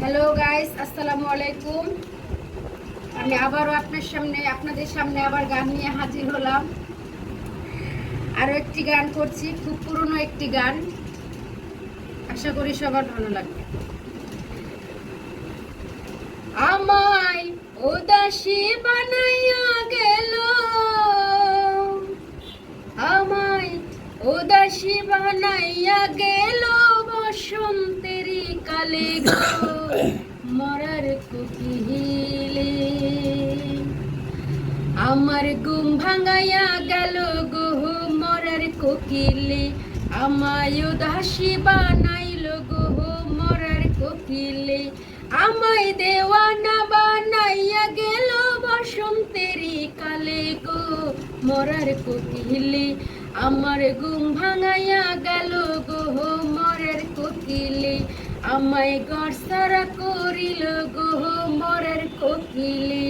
Hello guys আসসালামু আলাইকুম আমি আবারও আপনার সামনে, আপনাদের সামনে আবার গান নিয়ে হাজির হলাম। আরও একটি গান করছি, খুব পুরনো একটি গান। আশা করি সবার ভালো লাগবে। আমায় উদাসী বানাইয়া গেল। আমায় উদাসী বানাইয়া গেল বসন্তেরই কালে গো। মরার কুকিলে আমার গুম ভাঙাইয়া গেল গো, মরার কোকিলে আমায় উদাসী বানাইল গো, মরার কোকিলে আমায় দেওয়ানা বানাইয়া গেল বসন্তেরই কালে গো, মরার কোকিলে আমার গুম ভাঙাইয়া গেল আমায় গড়সারা করিল গো মরার কোকিলে।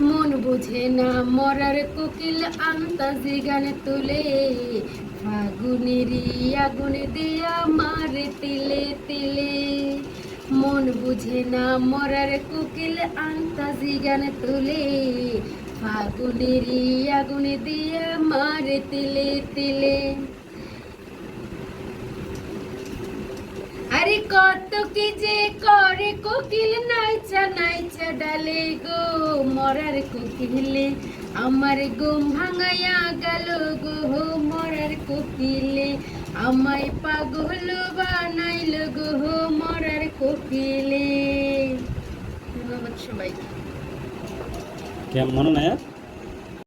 মন বুঝে না মরার কোকিল আন্তাজি গানে তুলে। ফাগুনেরই আগুন দিয়া মারে তিলে তিলে। মন বুঝে না মরার কোকিল আন্তাজি গানে তুলে। ফাগুনেরই আগুন দিয়া মারে তিলে তিলে। আরে কত কি যে করে, কোকিল নাইচা নাইচা ডালে গো, মরার কোকিলে, আমার ঘুম ভাঙাইয়া গেল গো মরার কোকিলে, আমায় পাগল বানাইল গো মরার কোকিলে ধন্যবাদ কেমন মনে?